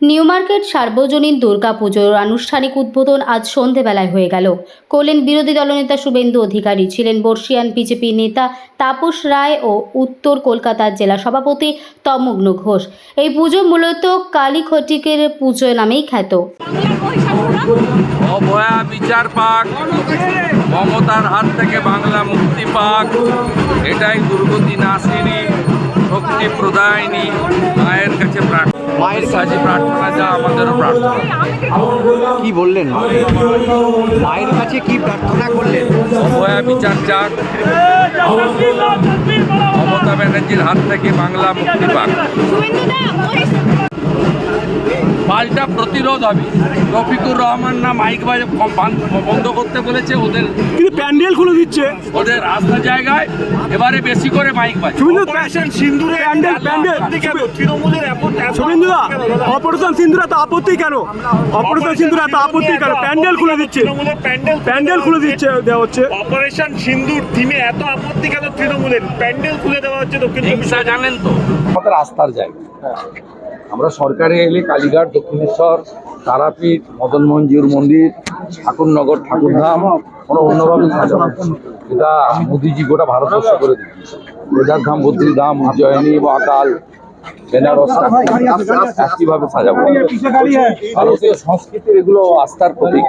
New market সার্বজনীন দুর্গাপুজোর আনুষ্ঠানিক উদ্বোধন আজ সন্ধেবেলায় হয়ে গেল। করলেন বিরোধী দলনেতা শুভেন্দু অধিকারী ছিলেন বর্ষিয়ান বিজেপি নেতা তাপস রায় ও উত্তর কলকাতার জেলা সভাপতি তমগ্ন ঘোষ। এই পুজো মূলত কালী খটিকের পুজো নামেই খ্যাত। মমতার হাত থেকে বাংলা মুক্তি পাক, এটাই দুর্গতি শক্তি মায়ের কাছে প্রার্থনা। মায়ের কাছে প্রার্থনা যা আমাদেরও প্রার্থনা। কি বললেন? মায়ের কাছে কি প্রার্থনা করলেন? অভয়া বিচার যাক মমতা ব্যানার্জির হাত থেকে বাংলা মুক্তি পাক। পাল্টা প্রতিরোধ হবে। রফিকুর রহমান না মাইক বাজে বন্ধ করতে বলেছে ওদের কিন্তু প্যান্ডেল খুলে দিচ্ছে। ওদের রাস্তার জায়গায় এবারে বেশি করে মাইক বাজে। প্যান্ডেল প্যান্ডেল অপারেশন সিন্দুর এত আপত্তি কেন? অপারেশন সিন্দুর এত আপত্তি কেন? প্যান্ডেল খুলে দিচ্ছে। প্যান্ডেল খুলে দিচ্ছে। দেওয়া হচ্ছে। অপারেশন সিন্দুর থিমে এত আপত্তি কেন তৃণমূলের? প্যান্ডেল খুলে দেওয়া হচ্ছে দক্ষিণ চব্বিশ হিংসা জানেন তো। আমাদের আস্থার জায়গা। আমরা সরকারে এলে কালীঘাট, দক্ষিণেশ্বর, তারাপীঠ, মদন মোহনজিউর মন্দির, ঠাকুরনগর, ঠাকুরধাম, কোনো অন্যভাবে সাজানো এটা মোদিজি গোটা ভারতবর্ষ করে দিচ্ছে কেদারধাম বদ্রীধাম উজ্জয়িনী মহাকাল বেনারস, একইভাবে সাজাবো। ভারতীয় সংস্কৃতির এগুলো আস্থার প্রতীক।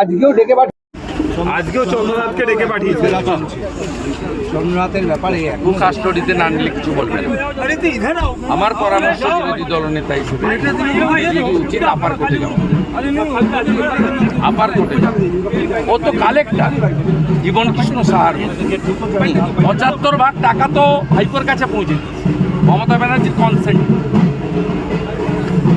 আজকেও ডেকে আজকেও চন্দ্রনাথকে ডেকে পাঠিয়েছে। সোমনাথের ব্যাপারে একটু কাস্টডিতে না নিলে কিছু বলবে না। আমার পরামর্শ বিরোধী দলনেতা হিসেবে। উচিত আপার কোর্টে যাওয়া আপার কোর্টে ও তো কালেক্টর। জীবন কৃষ্ণ সাহার পঁচাত্তর ভাগ টাকা তো হাইকোর কাছে পৌঁছে। মমতা ব্যানার্জির কনসেন্ট